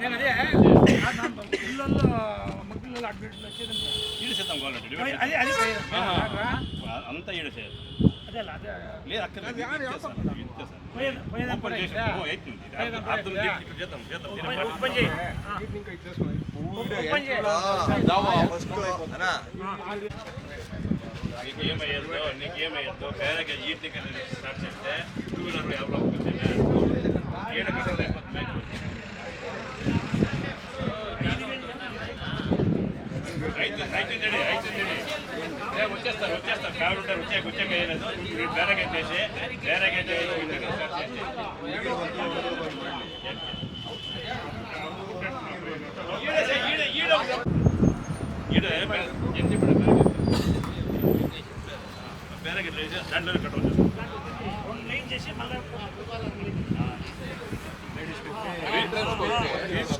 నేను అదే పిల్లల్లో మగ పిల్లలు అడ్మిట్లు వచ్చేదండి ఈడసేద్దాం కావాలండి అదే స్టార్ట్ చేస్తే టూ వీలర్ ఎవరో వచ్చేస్తారు వచ్చేస్తారు ఫ్యామిలీ ఉంటారు వచ్చాక వచ్చాక వేయలేదు బేరగ ఎత్తేసి బేరగ దాంట్లో కట్టవచ్చు చేసి మళ్ళీ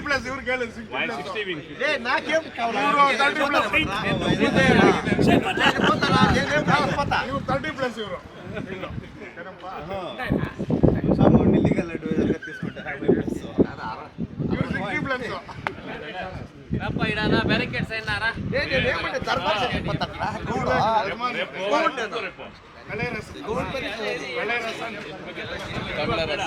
ಪ್ಲಸ್ ಇವ್ರು ಕೇಳಿ ಇವ್ರು ತರ್ಟಿ ಪ್ಲಸ್ ಇವರು. ಕಪ್ಪ ಇಡೋಣ ಬ್ಯಾರಿಕೇಡ್ ಸೈನಾರ ರಸ. ರಸ.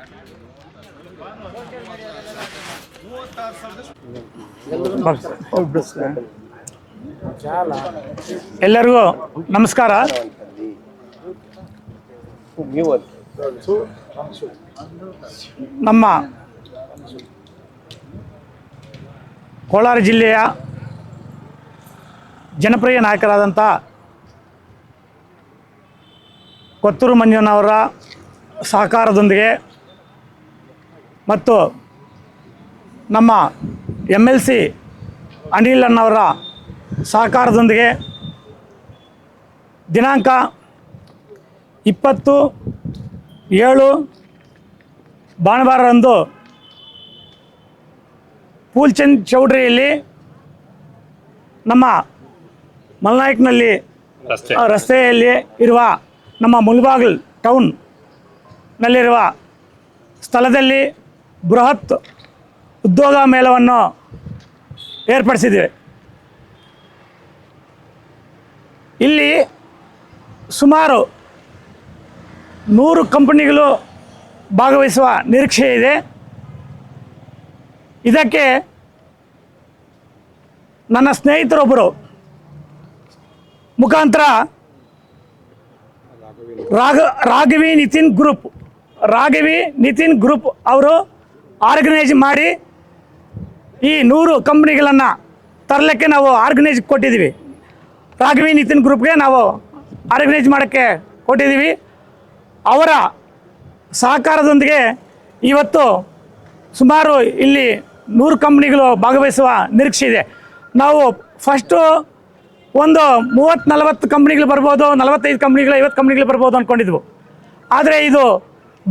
ಎಲ್ಲರಿಗೂ ನಮಸ್ಕಾರ. ನಮ್ಮ ಕೋಲಾರ ಜಿಲ್ಲೆಯ ಜನಪ್ರಿಯ ನಾಯಕರಾದಂಥ ಕೊತ್ತೂರು ಮಂಜುನವರ ಸಹಕಾರದೊಂದಿಗೆ ಮತ್ತು ನಮ್ಮ ಎಂ ಎಲ್ ಸಿ ಅನಿಲ್ ಅಣ್ಣವರ ಸಹಕಾರದೊಂದಿಗೆ ದಿನಾಂಕ ಇಪ್ಪತ್ತು ಏಳು ಭಾನುವಾರರಂದು ಪೂಲ್ಚಂದ್ ಚೌಡ್ರಿಯಲ್ಲಿ ನಮ್ಮ ಮಲ್ನಾಯಕ್ನಲ್ಲಿ ರಸ್ತೆಯಲ್ಲಿ ಇರುವ ನಮ್ಮ ಮುಲ್ಬಾಗಿಲ್ ಟೌನ್ ನಲ್ಲಿರುವ ಸ್ಥಳದಲ್ಲಿ ಬೃಹತ್ ಉದ್ಯೋಗ ಮೇಳವನ್ನು ಏರ್ಪಡಿಸಿದ್ದೇವೆ. ಇಲ್ಲಿ ಸುಮಾರು ನೂರು ಕಂಪನಿಗಳು ಭಾಗವಹಿಸುವ ನಿರೀಕ್ಷೆ ಇದೆ. ಇದಕ್ಕೆ ನನ್ನ ಸ್ನೇಹಿತರೊಬ್ಬರು ಮುಖಾಂತರ ರಾಘ, ರಾಘವಿ ನಿತಿನ್ ಗ್ರೂಪ್, ರಾಘವಿ ನಿತಿನ್ ಗ್ರೂಪ್ ಅವರು ಆರ್ಗನೈಸ್ ಮಾಡಿ ಈ ನೂರು ಕಂಪ್ನಿಗಳನ್ನು ತರಲಿಕ್ಕೆ ನಾವು ಆರ್ಗನೈಸ್ ಕೊಟ್ಟಿದ್ದೀವಿ. ರಾಘವಿ ನಿತಿನ್ ಗ್ರೂಪ್ಗೆ ನಾವು ಆರ್ಗನೈಸ್ ಮಾಡೋಕ್ಕೆ ಕೊಟ್ಟಿದ್ದೀವಿ. ಅವರ ಸಹಕಾರದೊಂದಿಗೆ ಇವತ್ತು ಸುಮಾರು ಇಲ್ಲಿ ನೂರು ಕಂಪ್ನಿಗಳು ಭಾಗವಹಿಸುವ ನಿರೀಕ್ಷೆ ಇದೆ. ನಾವು ಫಸ್ಟು ಒಂದು ಮೂವತ್ತು ನಲವತ್ತು ಕಂಪ್ನಿಗಳು ಬರ್ಬೋದು, ನಲವತ್ತೈದು ಕಂಪ್ನಿಗಳು ಐವತ್ತು ಕಂಪ್ನಿಗಳು ಬರ್ಬೋದು ಅಂದ್ಕೊಂಡಿದ್ವು ಆದರೆ ಇದು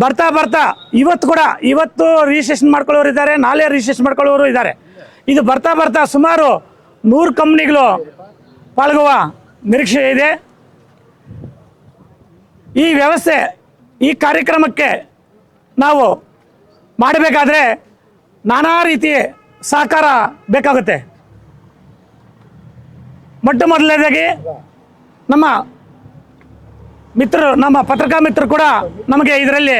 ಬರ್ತಾ ಬರ್ತಾ, ಇವತ್ತು ಕೂಡ, ಇವತ್ತು ರಿಜಿಸ್ಟ್ರೇಷನ್ ಮಾಡ್ಕೊಳ್ಳೋರು ಇದ್ದಾರೆ, ನಾಳೆ ರಿಜಿಸ್ಟ್ರೇಷನ್ ಮಾಡ್ಕೊಳ್ಳೋರು ಇದ್ದಾರೆ. ಇದು ಬರ್ತಾ ಬರ್ತಾ ಸುಮಾರು ನೂರು ಕಂಪ್ನಿಗಳು ಪಾಲ್ಗುವ ನಿರೀಕ್ಷೆ ಇದೆ. ಈ ವ್ಯವಸ್ಥೆ, ಈ ಕಾರ್ಯಕ್ರಮಕ್ಕೆ ನಾವು ಮಾಡಬೇಕಾದ್ರೆ ನಾನಾ ರೀತಿ ಸಹಕಾರ ಬೇಕಾಗುತ್ತೆ. ಮೊಟ್ಟ ಮೊದಲನೇದಾಗಿ ನಮ್ಮ ಮಿತ್ರರು, ನಮ್ಮ ಪತ್ರಿಕಾ ಮಿತ್ರರು ಕೂಡ ನಮಗೆ ಇದರಲ್ಲಿ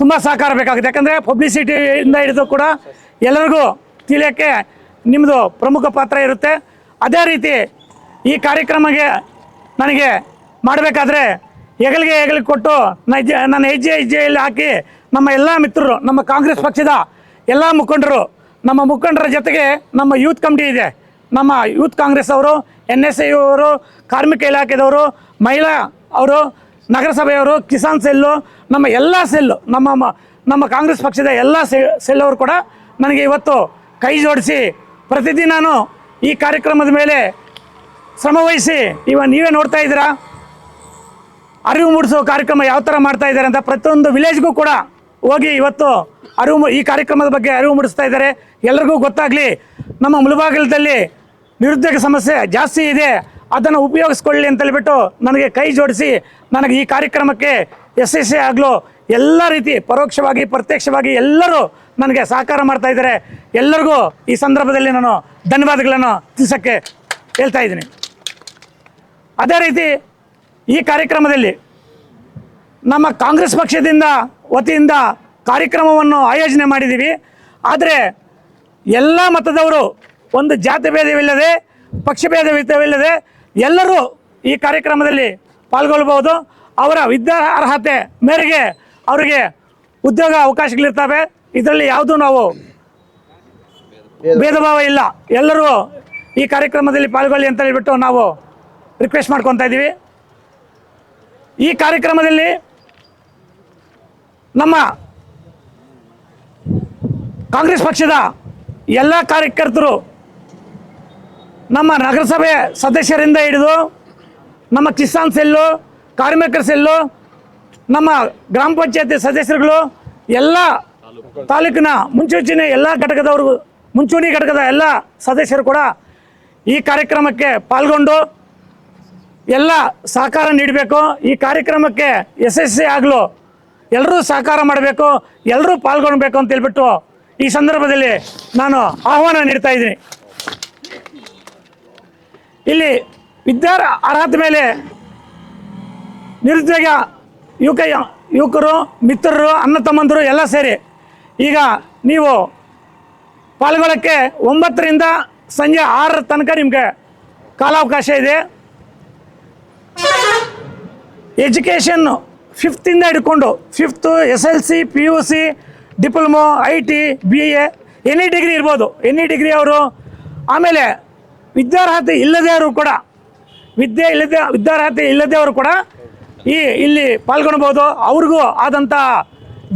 ತುಂಬ ಸಹಕಾರ ಬೇಕಾಗುತ್ತೆ. ಯಾಕಂದರೆ ಪಬ್ಲಿಸಿಟಿಯಿಂದ ಹಿಡಿದು ಕೂಡ ಎಲ್ಲರಿಗೂ ತಿಳಿಯೋಕ್ಕೆ ನಿಮ್ಮದು ಪ್ರಮುಖ ಪಾತ್ರ ಇರುತ್ತೆ. ಅದೇ ರೀತಿ ಈ ಕಾರ್ಯಕ್ರಮಕ್ಕೆ ನನಗೆ ಮಾಡಬೇಕಾದ್ರೆ ಹೆಗಲಿಗೆ ಹೆಗಲಿಗೆ ಕೊಟ್ಟು ನಜ್ಜೆ ನನ್ನ ಹೆಜ್ಜೆ ಹೆಜ್ಜೆಯಲ್ಲಿ ಹಾಕಿ ನಮ್ಮ ಎಲ್ಲ ಮಿತ್ರರು, ನಮ್ಮ ಕಾಂಗ್ರೆಸ್ ಪಕ್ಷದ ಎಲ್ಲ ಮುಖಂಡರು, ನಮ್ಮ ಮುಖಂಡರ ಜೊತೆಗೆ ನಮ್ಮ ಯೂತ್ ಕಮಿಟಿ ಇದೆ. ನಮ್ಮ ಯೂತ್ ಕಾಂಗ್ರೆಸ್ ಅವರು ಎನ್ ಎಸ್ ಐ ಅವರು, ಕಾರ್ಮಿಕ ಇಲಾಖೆದವರು, ಮಹಿಳಾ ಅವರು ನಗರಸಭೆಯವರು, ಕಿಸಾನ್ ಸೆಲ್ಲು, ನಮ್ಮ ಎಲ್ಲ ಸೆಲ್ಲು, ನಮ್ಮ ನಮ್ಮ ಕಾಂಗ್ರೆಸ್ ಪಕ್ಷದ ಎಲ್ಲ ಸೆಲ್ಲವರು ಸೆಲ್ ಕೂಡ ನನಗೆ ಇವತ್ತು ಕೈ ಜೋಡಿಸಿ ಪ್ರತಿದಿನಾನು ಈ ಕಾರ್ಯಕ್ರಮದ ಮೇಲೆ ಶ್ರಮವಹಿಸಿ ಇವ ನೀವೇ ನೋಡ್ತಾ ಇದ್ದೀರಾ? ಅರಿವು ಮೂಡಿಸೋ ಕಾರ್ಯಕ್ರಮ ಯಾವ ಥರ ಮಾಡ್ತಾ ಇದ್ದಾರೆ ಅಂತ ಪ್ರತಿಯೊಂದು ವಿಲೇಜ್ಗೂ ಕೂಡ ಹೋಗಿ ಇವತ್ತು ಅರಿವು ಈ ಕಾರ್ಯಕ್ರಮದ ಬಗ್ಗೆ ಅರಿವು ಮೂಡಿಸ್ತಾ ಇದ್ದಾರೆ. ಎಲ್ಲರಿಗೂ ಗೊತ್ತಾಗಲಿ, ನಮ್ಮ ಮುಳುಬಾಗಿಲದಲ್ಲಿ ನಿರುದ್ಯೋಗ ಸಮಸ್ಯೆ ಜಾಸ್ತಿ ಇದೆ. ಅದನ್ನು ಉಪಯೋಗಿಸ್ಕೊಳ್ಳಿ ಅಂತ ಹೇಳ್ಬಿಟ್ಟು ನನಗೆ ಕೈ ಜೋಡಿಸಿ ನನಗೆ ಈ ಕಾರ್ಯಕ್ರಮಕ್ಕೆ ಯಶಸ್ವಿ ಆಗಲು ಎಲ್ಲ ರೀತಿ ಪರೋಕ್ಷವಾಗಿ, ಪ್ರತ್ಯಕ್ಷವಾಗಿ ಎಲ್ಲರೂ ನನಗೆ ಸಹಕಾರ ಮಾಡ್ತಾ ಇದ್ದಾರೆ. ಎಲ್ಲರಿಗೂ ಈ ಸಂದರ್ಭದಲ್ಲಿ ನಾನು ಧನ್ಯವಾದಗಳನ್ನು ತಿಳಿಸೋಕ್ಕೆ ಹೇಳ್ತಾ ಇದ್ದೀನಿ. ಅದೇ ರೀತಿ ಈ ಕಾರ್ಯಕ್ರಮದಲ್ಲಿ ನಮ್ಮ ಕಾಂಗ್ರೆಸ್ ಪಕ್ಷದಿಂದ ವತಿಯಿಂದ ಕಾರ್ಯಕ್ರಮವನ್ನು ಆಯೋಜನೆ ಮಾಡಿದ್ದೀವಿ. ಆದರೆ ಎಲ್ಲ ಮತದವರು ಒಂದು ಜಾತಿ ಭೇದವಿಲ್ಲದೆ, ಪಕ್ಷ ಭೇದವಿಲ್ಲದೆ ಎಲ್ಲರೂ ಈ ಕಾರ್ಯಕ್ರಮದಲ್ಲಿ ಪಾಲ್ಗೊಳ್ಬೋದು ಅವರ ವಿದ್ಯಾ ಅರ್ಹತೆ ಮೇರೆಗೆ ಅವರಿಗೆ ಉದ್ಯೋಗ ಅವಕಾಶಗಳಿರ್ತವೆ. ಇದರಲ್ಲಿ ಯಾವುದೂ ನಾವು ಭೇದ ಭಾವ ಇಲ್ಲ. ಎಲ್ಲರೂ ಈ ಕಾರ್ಯಕ್ರಮದಲ್ಲಿ ಪಾಲ್ಗೊಳ್ಳಿ ಅಂತ ಹೇಳಿಬಿಟ್ಟು ನಾವು ರಿಕ್ವೆಸ್ಟ್ ಮಾಡ್ಕೊತಾ ಇದ್ದೀವಿ ಈ ಕಾರ್ಯಕ್ರಮದಲ್ಲಿ ನಮ್ಮ ಕಾಂಗ್ರೆಸ್ ಪಕ್ಷದ ಎಲ್ಲ ಕಾರ್ಯಕರ್ತರು ನಮ್ಮ ನಗರಸಭೆ ಸದಸ್ಯರಿಂದ ಹಿಡಿದು ನಮ್ಮ ಕಿಸಾನ್ ಸೆಲ್ಲು, ಕಾರ್ಮಿಕರ ಸೆಲ್ಲು, ನಮ್ಮ ಗ್ರಾಮ ಪಂಚಾಯತಿ ಸದಸ್ಯರುಗಳು, ಎಲ್ಲ ತಾಲೂಕಿನ ಮುಂಚೂಚಿನ ಎಲ್ಲ ಘಟಕದವರು, ಮುಂಚೂಣಿ ಘಟಕದ ಎಲ್ಲ ಸದಸ್ಯರು ಕೂಡ ಈ ಕಾರ್ಯಕ್ರಮಕ್ಕೆ ಪಾಲ್ಗೊಂಡು ಎಲ್ಲ ಸಹಕಾರ ನೀಡಬೇಕು. ಈ ಕಾರ್ಯಕ್ರಮಕ್ಕೆ ಯಶಸ್ವಿ ಆಗಲು ಎಲ್ಲರೂ ಸಹಕಾರ ಮಾಡಬೇಕು ಎಲ್ಲರೂ ಪಾಲ್ಗೊಳ್ಬೇಕು ಅಂತ ಹೇಳ್ಬಿಟ್ಟು ಈ ಸಂದರ್ಭದಲ್ಲಿ ನಾನು ಆಹ್ವಾನ ನೀಡ್ತಾ ಇದ್ದೀನಿ. ಇಲ್ಲಿ ವಿದ್ಯಾರ ಅರ್ಹತೆ ಮೇಲೆ ನಿರುದ್ಯೋಗ ಯುವಕ, ಯುವಕರು, ಮಿತ್ರರು, ಅಣ್ಣ ತಮ್ಮಂದರು ಎಲ್ಲ ಸೇರಿ ಈಗ ನೀವು ಪಾಲ್ಗೊಳ್ಳೋಕ್ಕೆ ಒಂಬತ್ತರಿಂದ ಸಂಜೆ ಆರರ ತನಕ ನಿಮಗೆ ಕಾಲಾವಕಾಶ ಇದೆ. ಎಜುಕೇಷನ್ ಫಿಫ್ತಿಂದ ಹಿಡ್ಕೊಂಡು fifth S L C P U C diploma I T B A any degree ಇರ್ಬೋದು. ಎನಿ ಡಿಗ್ರಿ ಅವರು ಆಮೇಲೆ ವಿದ್ಯಾರ್ಹತೆ ಇಲ್ಲದವರು ಕೂಡ, ವಿದ್ಯೆ ಇಲ್ಲದೆ, ವಿದ್ಯಾರ್ಹತೆ ಇಲ್ಲದವರು ಕೂಡ ಈ ಇಲ್ಲಿ ಪಾಲ್ಗೊಳ್ಬೋದು ಅವ್ರಿಗೂ ಆದಂಥ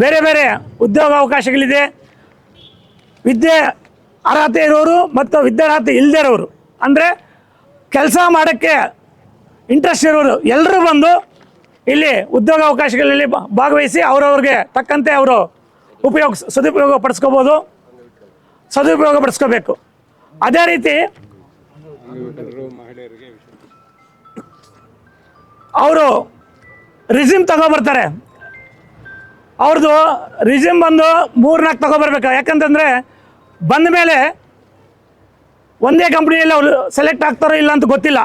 ಬೇರೆ ಬೇರೆ ಉದ್ಯೋಗ ಅವಕಾಶಗಳಿದೆ ವಿದ್ಯೆ ಅರ್ಹತೆ ಇರೋರು ಮತ್ತು ವಿದ್ಯಾರ್ಹತೆ ಇಲ್ಲದೇ ಇರೋರು. ಅಂದರೆ ಕೆಲಸ ಮಾಡೋಕ್ಕೆ ಇಂಟ್ರೆಸ್ಟ್ ಇರೋರು ಎಲ್ಲರೂ ಬಂದು ಇಲ್ಲಿ ಉದ್ಯೋಗ ಅವಕಾಶಗಳಲ್ಲಿ ಭಾಗವಹಿಸಿ ಅವರವ್ರಿಗೆ ತಕ್ಕಂತೆ ಅವರು ಉಪಯೋಗ ಸದುಪಯೋಗ ಪಡಿಸ್ಕೋಬೋದು. ಸದುಪಯೋಗ ಪಡಿಸ್ಕೋಬೇಕು. ಅದೇ ರೀತಿ ಅವರು ರಿಸ್ಯೂಮ್ ತಗೊಬರ್ತಾರೆ. ಅವ್ರದ್ದು ರಿಸ್ಯೂಮ್ ಬಂದು ಮೂರ್ನಾಲ್ಕು ತಗೊಬರ್ಬೇಕು. ಯಾಕಂತಂದರೆ ಬಂದ ಮೇಲೆ ಒಂದೇ ಕಂಪ್ನಿಯಲ್ಲಿ ಅವರು ಸೆಲೆಕ್ಟ್ ಆಗ್ತಾರೋ ಇಲ್ಲ ಅಂತ ಗೊತ್ತಿಲ್ಲ.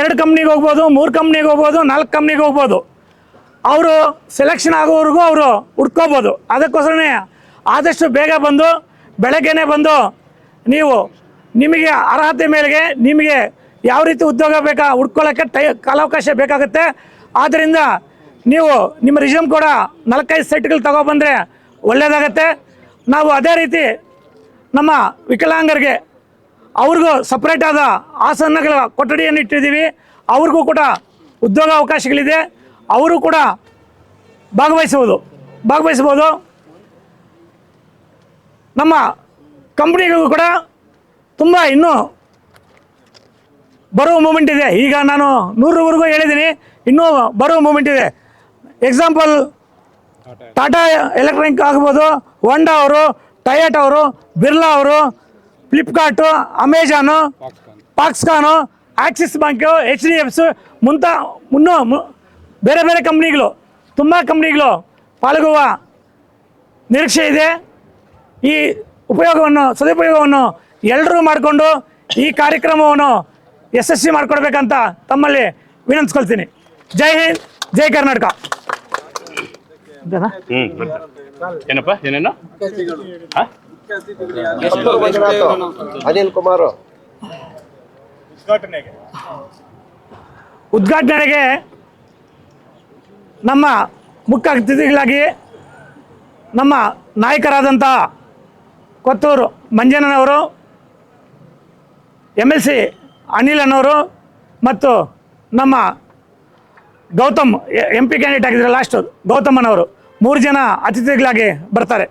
ಎರಡು ಕಂಪ್ನಿಗೆ ಹೋಗ್ಬೋದು, ಮೂರು ಕಂಪ್ನಿಗೆ ಹೋಗ್ಬೋದು, ನಾಲ್ಕು ಕಂಪ್ನಿಗೆ ಹೋಗ್ಬೋದು. ಅವರು ಸೆಲೆಕ್ಷನ್ ಆಗೋವರೆಗೂ ಅವರು ಹುಡ್ಕೋಬೋದು. ಅದಕ್ಕೋಸ್ಕರನೇ ಆದಷ್ಟು ಬೇಗ ಬಂದು, ಬೆಳಗ್ಗೆನೇ ಬಂದು ನೀವು ನಿಮಗೆ ಅರ್ಹತೆ ಮೇರೆಗೆ ನಿಮಗೆ ಯಾವ ರೀತಿ ಉದ್ಯೋಗ ಬೇಕಾ ಹುಡ್ಕೊಳ್ಳೋಕ್ಕೆ ಟೈ ಕಾಲಾವಕಾಶ ಬೇಕಾಗುತ್ತೆ. ಆದ್ದರಿಂದ ನೀವು ನಿಮ್ಮ ರಿಸ್ಯೂಮ್ ಕೂಡ ನಾಲ್ಕೈದು ಸೆಟ್ಗಳು ತಗೊಬಂದರೆ ಒಳ್ಳೆಯದಾಗತ್ತೆ ನಾವು ಅದೇ ರೀತಿ ನಮ್ಮ ವಿಕಲಾಂಗರಿಗೆ ಅವ್ರಿಗೂ ಆದ ಆಸನಗಳ ಕೊಠಡಿಯನ್ನು ಇಟ್ಟಿದ್ದೀವಿ. ಅವ್ರಿಗೂ ಕೂಡ ಉದ್ಯೋಗ ಅವಕಾಶಗಳಿದೆ. ಅವರು ಕೂಡ ಭಾಗವಹಿಸುವುದು ಭಾಗವಹಿಸ್ಬೋದು ನಮ್ಮ ಕಂಪ್ನಿಗಳಿಗೂ ಕೂಡ ತುಂಬ ಇನ್ನೂ ಬರುವ ಮೂಮೆಂಟ್ ಇದೆ. ಈಗ ನಾನು ನೂರವರೆಗೂ ಹೇಳಿದ್ದೀನಿ, ಇನ್ನೂ ಬರುವ ಮೂಮೆಂಟ್ ಇದೆ. ಎಕ್ಸಾಂಪಲ್ ಟಾಟಾ ಎಲೆಕ್ಟ್ರಾನಿಕ್ ಆಗ್ಬೋದು ಹೋಂಡಾ ಅವರು ಟಯಟ್ ಅವರು ಬಿರ್ಲಾ ಅವರು Flipkart Amazon Foxconn Axis bank H D ಎಫ್ಸು ಮುಂತ ಮುನ್ನೂ ಬೇರೆ ಬೇರೆ ಕಂಪ್ನಿಗಳು, ತುಂಬ ಕಂಪ್ನಿಗಳು ಪಾಲ್ಗೊಳ್ಳುವ ನಿರೀಕ್ಷೆ ಇದೆ. ಈ ಉಪಯೋಗವನ್ನು, ಸದುಪಯೋಗವನ್ನು ಎಲ್ಲರೂ ಮಾಡಿಕೊಂಡು ಈ ಕಾರ್ಯಕ್ರಮವನ್ನು ಯಶಸ್ವಿ ಮಾಡಿಕೊಡ್ಬೇಕಂತ ತಮ್ಮಲ್ಲಿ ವಿನಂತಿಸ್ಕೊಳ್ತೀನಿ. ಜೈ ಹಿಂದ್ ಜೈ ಕರ್ನಾಟಕ? ಏನಪ್ಪ ಏನೇನು? ಅನಿಲ್ ಕುಮಾರ್. ಉದ್ಘಾಟನೆಗೆ. ಉದ್ಘಾಟನೆಗೆ ನಮ್ಮ ಮುಖ್ಯ ಅತಿಥಿಗಳಾಗಿ ನಮ್ಮ ನಾಯಕರಾದಂಥ ಕೊತ್ತೂರು ಮಂಜಣ್ಣನವರು ಎಂ ಎಲ್ ಸಿ ಅನಿಲ್ ಅನ್ನೋರು ಮತ್ತು ನಮ್ಮ ಗೌತಮ್, ಎಂ ಪಿ ಕ್ಯಾಂಡಿಡೇಟ್ ಆಗಿದ್ದಾರೆ ಲಾಸ್ಟ್ ಗೌತಮನವರು ಮೂರು ಜನ ಅತಿಥಿಗಳಾಗಿ ಬರ್ತಾರೆ.